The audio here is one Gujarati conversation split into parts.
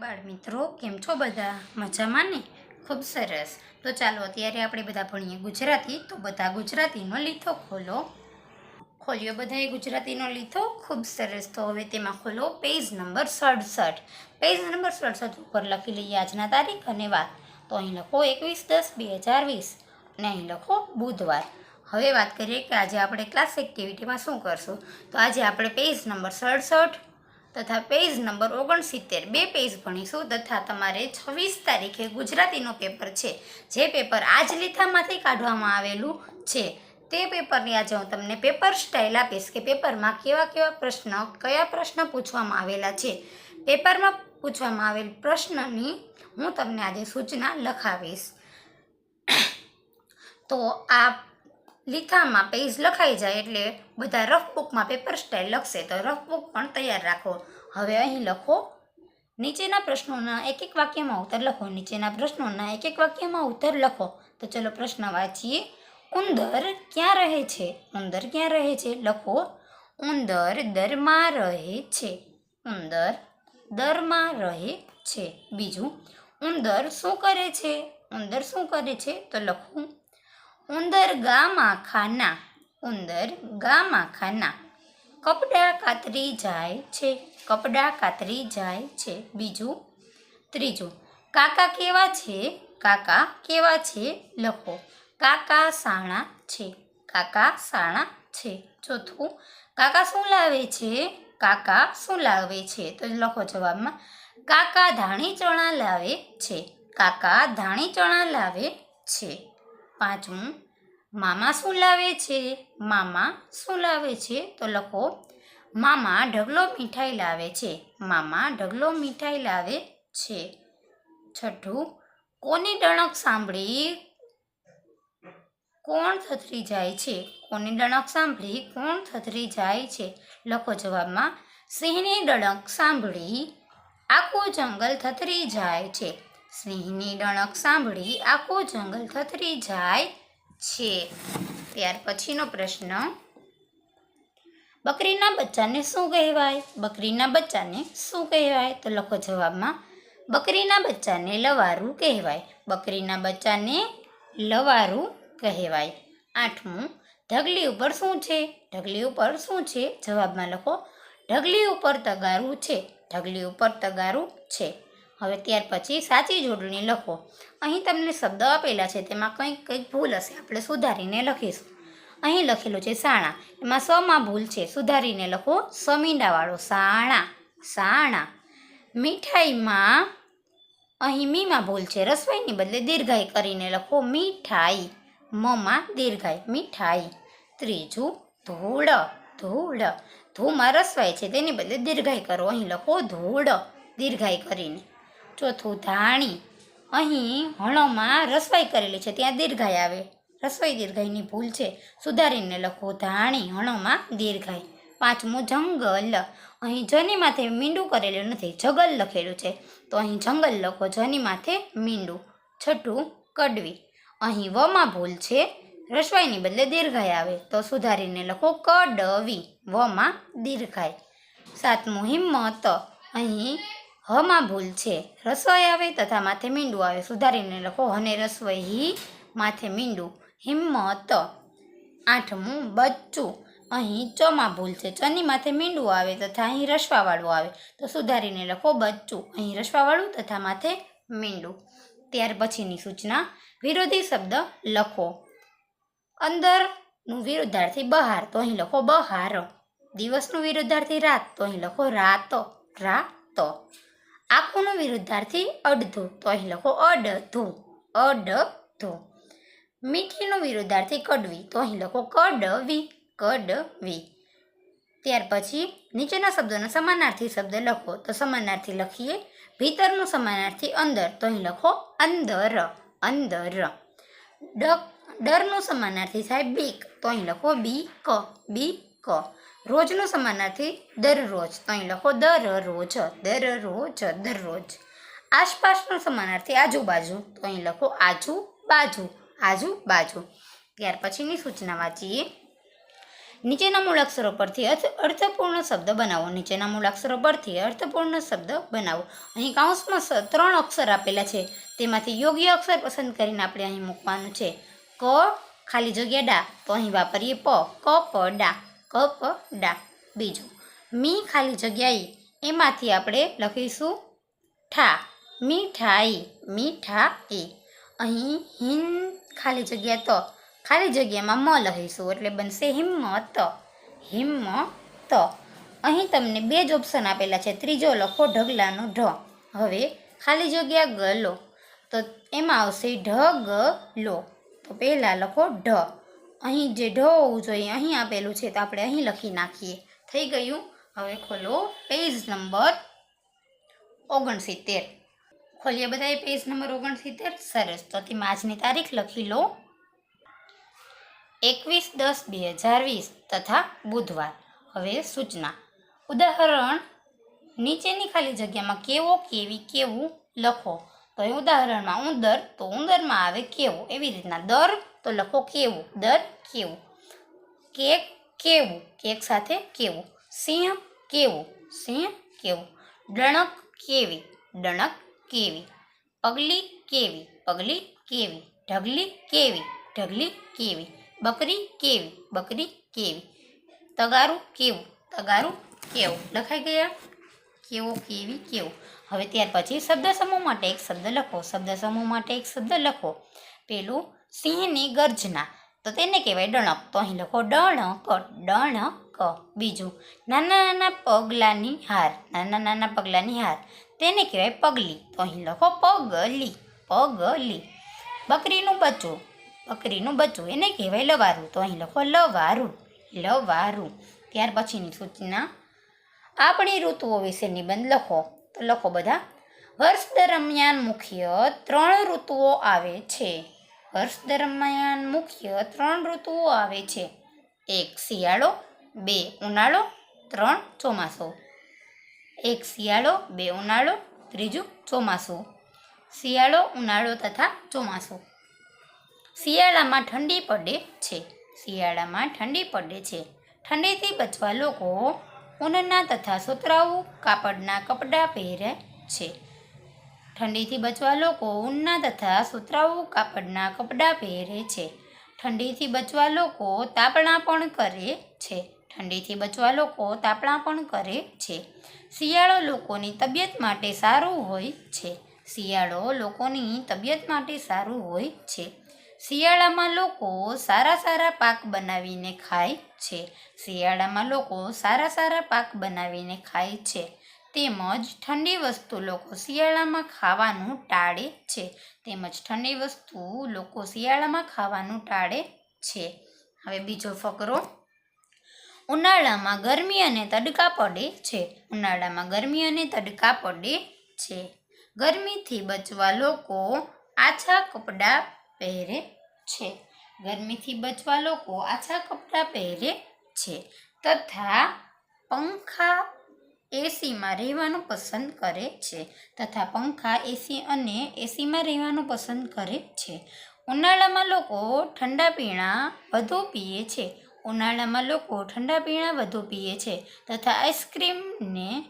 બાળ મિત્રો, કેમ છો બધા? મજામાં ને? ખૂબ સરસ. તો ચાલો, અત્યારે આપણે બધા ભણીએ ગુજરાતી. તો બધા ગુજરાતીનો લીથો ખોલો. ખોલ્યો બધાએ ગુજરાતીનો લીથો ખૂબ સરસ. તો હવે તેમાં ખોલો પેજ નંબર સડસઠ. પેજ નંબર સડસઠ ઉપર લખી લઈએ આજના તારીખ અને વાત. તો અહીં લખો એકવીસ દસ બે હજાર વીસ. અને અહીં લખો બુધવાર. હવે વાત કરીએ કે આજે આપણે ક્લાસ એક્ટિવિટીમાં શું કરશું? તો આજે આપણે પેજ નંબર સડસઠ તથા પેજ નંબર ઓગણસિત્તેર. બે પેજ ભણીશું તથા તમારે છવ્વીસ તારીખે ગુજરાતીનું પેપર છે. જે પેપર આજ લીથામાંથી કાઢવામાં આવેલું છે. તે પેપરની આજે હું તમને પેપર સ્ટાઇલ આપીશ કે પેપરમાં કેવા કેવા પ્રશ્ન, કયા પ્રશ્ન પૂછવામાં આવેલા છે. પેપરમાં પૂછવામાં આવેલ પ્રશ્નની હું તમને આજે સૂચના લખાવીશ. તો આ લીથામાં પેજ લખાઈ જાય એટલે બધા રફ બુકમાં પેપર સ્ટાઇલ લખશે તો રફ બુક પણ તૈયાર રાખો. હવે અહીં લખો. નીચેના પ્રશ્નોના એક એક વાક્યમાં ઉત્તર લખો. નીચેના પ્રશ્નોના એક એક વાક્યમાં ઉત્તર લખો. તો ચલો પ્રશ્ન વાંચીએ. ઉંદર ક્યાં રહે છે? ઉંદર ક્યાં રહે છે? લખો. ઉંદર દરમાં રહે છે. ઉંદર દરમાં રહે છે. બીજું, ઉંદર શું કરે છે? ઉંદર શું કરે છે? તો લખું. ઉંદર ગામાં ખાના ઉંદર ગામાં ખાના કપડાં કાતરી જાય છે, કપડાં કાતરી જાય છે. બીજું, ત્રીજું, કાકા કેવા છે? કાકા કેવા છે? લખો. કાકા સાણા છે, કાકા સાણા છે. ચોથું, કાકા શું લાવે છે? કાકા શું લાવે છે? તો લખો જવાબમાં. કાકા ધાણી ચણા લાવે છે, કાકા ધાણી ચણા લાવે છે. પાંચમું મામા શું લાવે છે? મામા શું લાવે છે? તો લખો, મામા ઢગલો મીઠાઈ લાવે છે. મામા ઢગલો મીઠાઈ લાવે છે. છઠ્ઠું, કોની ડણક સાંભળી કોણ થથરી જાય છે? કોની ડણક સાંભળી કોણ થથરી જાય છે? લખો જવાબમાં, સિંહની ડણક સાંભળી આખું જંગલ થથરી જાય છે. સિંહની ડણક સાંભળી આખું જંગલ થથરી જાય છે. ત્યાર પછીનો પ્રશ્ન. બકરીના બચ્ચાને શું કહેવાય? બકરીના બચ્ચાને શું કહેવાય? તો લખો જવાબમાં. બકરીના બચ્ચાને લવારું કહેવાય. બકરીના બચ્ચાને લવારું કહેવાય. આઠમું, ઢગલી ઉપર શું છે? ઢગલી ઉપર શું છે? જવાબમાં લખો. ઢગલી ઉપર તગારું છે. ઢગલી ઉપર તગારું છે. હવે ત્યાર પછી સાચી જોડણી લખો. અહીં તમને શબ્દ આપેલા છે, તેમાં કંઈક કંઈક ભૂલ હશે, આપણે સુધારીને લખીશું. અહીં લખેલું છે સાણા, એમાં સમાં ભૂલ છે, સુધારીને લખો સમીંડાવાળો સાણા સાણા. મીઠાઈમાં, અહીં મીમાં ભૂલ છે રસોઈની બદલે દીર્ઘાઈ કરીને લખો મીઠાઈ. મમાં દીર્ઘાઈ, મીઠાઈ. ત્રીજું, ધૂળ ધૂળ. ધૂમાં રસવાય છે, તેની બદલે દીર્ઘાઈ કરો, અહીં લખો ધૂળ. દીર્ઘાઈ કરીને. ચોથું ધાણી. અહીં હણોમાં રસવાઈ કરેલી છે. ત્યાં દીર્ઘાઈ આવે. રસોઈ દીર્ઘાઈની ભૂલ છે. સુધારીને લખો ધાણી, હણોમાં દીર્ઘાઈ પાંચમું જંગલ. અહીં જની માથે મીંડું કરેલું નથી. જગલ લખેલું છે. તો અહીં જંગલ લખો. જની માથે મીંડું. છઠ્ઠું કડવી. અહીં વમાં ભૂલ છે. રસવાઈની બદલે દીર્ઘાઈ આવે. તો સુધારીને લખો કડવી. વમાં દીર્ઘાઈ સાતમું હિંમત. અહીં હમાં ભૂલ છે. રસોઈ આવે તથા માથે મીંડું આવે. સુધારીને લખો, હને રસોઈ હિ માથે મીંડું. હિંમત. આઠમું, બચ્ચું. અહીં ચમાં ભૂલ છે. ચની માથે મીંડું આવે તથા અહીં રસવાવાળું આવે. તો સુધારીને લખો, બચ્ચું. અહીં રસવાવાળું તથા માથે મીંડું. ત્યાર પછીની સૂચના, વિરોધી શબ્દ લખો. અંદરનું વિરુદ્ધાર્થી બહાર, તો અહીં લખો, બહાર. દિવસનું વિરુદ્ધાર્થી રાત, તો અહીં લખો, રાત રાત. આંખોનું વિરુદ્ધાર્થી અડધું. તો અહીં લખો અડધું. અડધું. મીઠીનું વિરુદ્ધાર્થી કડવી. તો અહીં લખો કડવી. કડવી. ત્યાર પછી નીચેના શબ્દોના સમાનાર્થી શબ્દ લખો. તો સમાનાર્થી લખીએ. ભીતરનું સમાનાર્થી અંદર. તો અહીં લખો અંદર. અંદર. ડ, ડરનું સમાનાર્થી થાય બીક. તો અહીં લખો બી ક બી ક રોજનું સમાનાર્થી દરરોજ. તો અહીં લખો દરરોજ દરરોજ દરરોજ. આસપાસનો સમાનાર્થી આજુબાજુ. તો અહીં લખો આજુબાજુ આજુબાજુ. ત્યાર પછીની સૂચના વાંચીએ. નીચેના મૂળાક્ષરો પરથી અર્થ, અર્થપૂર્ણ શબ્દ બનાવો. નીચેના મૂળાક્ષરો પરથી અર્થપૂર્ણ શબ્દ બનાવો. અહીં કાઉન્સમાં ત્રણ અક્ષર આપેલા છે. તેમાંથી યોગ્ય અક્ષર પસંદ કરીને આપણે અહીં મૂકવાનું છે. ક, ખાલી જગ્યા ડા. તો અહીં વાપરીએ પ, ક, પ, ડા. ક પ ડા. બીજું, મી ખાલી જગ્યાએ એમાંથી આપણે લખીશું ઠા. મીઠાઈ મીઠાઈ અહીં હિન ખાલી જગ્યા તો. ખાલી જગ્યામાં મ લખીશું એટલે બનશે હિંમત. હિંમત. અહીં તમને બે જ ઓપ્શન આપેલા છે. ત્રીજો લખો ઢગલાનો ઢ. હવે ખાલી જગ્યા ગલો. તો એમાં આવશે ઢ ગ લો તો પહેલાં લખો ઢ. અહીં જે ઢ હોવું જોઈએ, અહીં આપેલું છે તો આપણે અહીં લખી નાખીએ. થઈ ગયું. હવે ખોલો પેજ નંબર ઓગણસિત્તેર. ખોલીએ બધાએ પેજ નંબર ઓગણસિત્તેર? સરસ. તો તેમાં આજની તારીખ લખી લો. એકવીસ દસ બે હજાર વીસ તથા બુધવાર. હવે સૂચના. ઉદાહરણ, નીચેની ખાલી જગ્યામાં કેવો, કેવી, કેવું લખો. તો એ ઉદાહરણમાં ઉંદર તો ઉંદરમાં આવે કેવું? એવી રીતના દર તો લખો કેવું? દર કેવું? કેક કેવું? કેક સાથે કેવું? સિંહ કેવું? સિંહ કેવું? ડણક કેવી? ડણક કેવી? પગલી કેવી? પગલી કેવી? ઢગલી કેવી? ઢગલી કેવી? બકરી કેવી? બકરી કેવી? તગારું કેવું? તગારું કેવું? લખાઈ ગયા? કેવો, કેવી, કેવું? હવે ત્યાર પછી શબ્દ સમૂહ માટે એક શબ્દ લખો. શબ્દ સમૂહ માટે એક શબ્દ લખો. પેલું સિંહની ગર્જના. તો તેને કહેવાય ડણક. તો અહીં લખો ડણક ડણક. બીજું નાના નાના પગલાંની હાર. નાના નાના પગલાંની હાર. તેને કહેવાય પગલી. તો અહીં લખો પગલી પગલી. બકરીનું બચ્ચું. બકરીનું બચ્ચું. એને કહેવાય લવારું. તો અહીં લખો લવારું લવારું. ત્યાર પછીની સૂચના આપણી ઋતુઓ વિશે નિબંધ લખો. તો લખો બધા. વર્ષ દરમિયાન મુખ્ય ત્રણ ઋતુઓ આવે છે. વર્ષ દરમિયાન મુખ્ય ત્રણ ઋતુઓ આવે છે. એક શિયાળો, બે ઉનાળો, ત્રણ ચોમાસું. એક શિયાળો, બે ઉનાળો, ત્રીજું ચોમાસું. શિયાળો, ઉનાળો તથા ચોમાસું. શિયાળામાં ઠંડી પડે છે. શિયાળામાં ઠંડી પડે છે. ઠંડીથી બચવા લોકો ઊનના તથા સુતરાઉ કાપડના કપડાં પહેરે છે. ઠંડીથી બચવા લોકો ઊનના તથા સુતરાઉ કાપડના કપડાં પહેરે છે. ઠંડીથી બચવા લોકો તાપણા પણ કરે છે. ઠંડીથી બચવા લોકો તાપણા પણ કરે છે. શિયાળો લોકોની તબિયત માટે સારું હોય છે. શિયાળો લોકોની તબિયત માટે સારું હોય છે. શિયાળામાં લોકો સારા સારા પાક બનાવીને ખાય છે. શિયાળામાં લોકો સારા સારા પાક બનાવીને ખાય છે. તેમજ ઠંડી વસ્તુ લોકો શિયાળામાં ખાવાનું ટાળે છે. તેમજ ઠંડી વસ્તુ લોકો શિયાળામાં ખાવાનું ટાળે છે. હવે બીજો ફકરો. ઉનાળામાં ગરમી અને તડકા પડે છે. ઉનાળામાં ગરમી અને તડકા પડે છે. ગરમીથી બચવા લોકો આછા કપડાં પહેરે છે. ગરમીથી બચવા લોકો આછા કપડાં પહેરે છે તથા પંખા એસીમાં રહેવાનું પસંદ કરે છે તથા પંખા, એસી અને એસીમાં રહેવાનું પસંદ કરે છે. ઉનાળામાં લોકો ઠંડા પીણા વધુ પીએ છે. ઉનાળામાં લોકો ઠંડા પીણા વધુ પીએ છે તથા આઈસ્ક્રીમને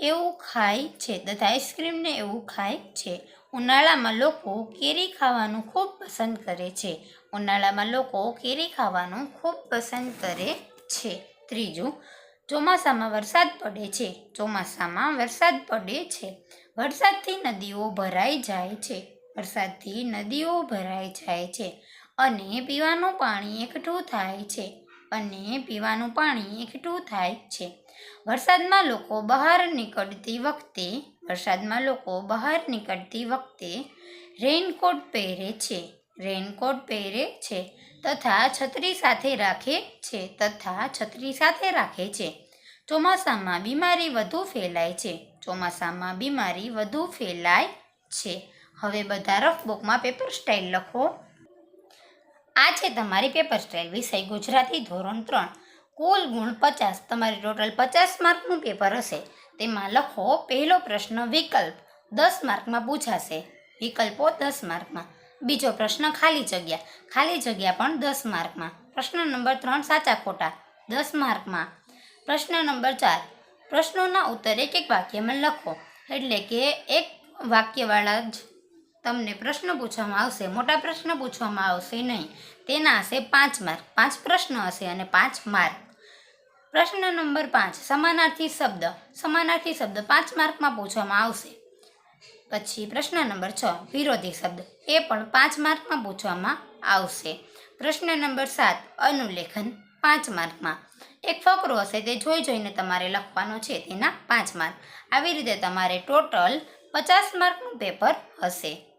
એવું ખાય છે તથા આઈસ્ક્રીમને એવું ખાય છે. ઉનાળામાં લોકો કેરી ખાવાનું ખૂબ પસંદ કરે છે. ઉનાળામાં લોકો કેરી ખાવાનું ખૂબ પસંદ કરે છે. ત્રીજું, ચોમાસામાં વરસાદ પડે છે. ચોમાસામાં વરસાદ પડે છે. વરસાદથી નદીઓ ભરાઈ જાય છે. વરસાદથી નદીઓ ભરાઈ જાય છે. અને પીવાનું પાણી એકઠું થાય છે. અને પીવાનું પાણી એકઠું થાય છે. વરસાદમાં લોકો બહાર નીકળતી વખતે વરસાદમાં લોકો બહાર નીકળતી વખતે રેઇનકોટ પહેરે છે. રેઇનકોટ પહેરે છે તથા છત્રી સાથે રાખે છે તથા છત્રી સાથે રાખે છે. ચોમાસામાં બીમારી વધુ ફેલાય છે. ચોમાસામાં બીમારી વધુ ફેલાય છે. હવે બધા રફ બુકમાં પેપર સ્ટાઇલ લખો. આ છે તમારી પેપર સ્ટાઇલ વિષય ગુજરાતી ધોરણ ત્રણ. કુલ ગુણ પચાસ. તમારી ટોટલ પચાસ માર્કનું પેપર હશે. તેમાં લખો, પહેલો પ્રશ્ન વિકલ્પ દસ માર્કમાં પૂછાશે. વિકલ્પો દસ માર્કમાં. બીજો પ્રશ્ન ખાલી જગ્યા. ખાલી જગ્યા પણ દસ માર્કમાં. પ્રશ્ન નંબર ત્રણ સાચા ખોટા. દસ માર્કમાં. પ્રશ્ન નંબર ચાર. પ્રશ્નોના ઉત્તર એક એક વાક્યમાં લખો. એટલે કે એક વાક્યવાળા જ તમને પ્રશ્ન પૂછવામાં આવશે. મોટા પ્રશ્ન પૂછવામાં આવશે નહીં. તેના હશે પાંચ માર્ક. પાંચ પ્રશ્ન હશે અને પાંચ માર્ક. પ્રશ્ન નંબર પાંચ, સમાનાર્થી શબ્દ. સમાનાર્થી શબ્દ પાંચ માર્કમાં પૂછવામાં આવશે. પછી પ્રશ્ન નંબર છ, વિરોધી શબ્દ. એ પણ પાંચ માર્કમાં પૂછવામાં આવશે. પ્રશ્ન નંબર સાત, અનુલેખન પાંચ માર્કમાં. એક ફકરો હશે તે જોઈ જોઈને તમારે લખવાનો છે તેના પાંચ માર્ક. આવી રીતે તમારે ટોટલ પચાસ માર્કનું પેપર હશે.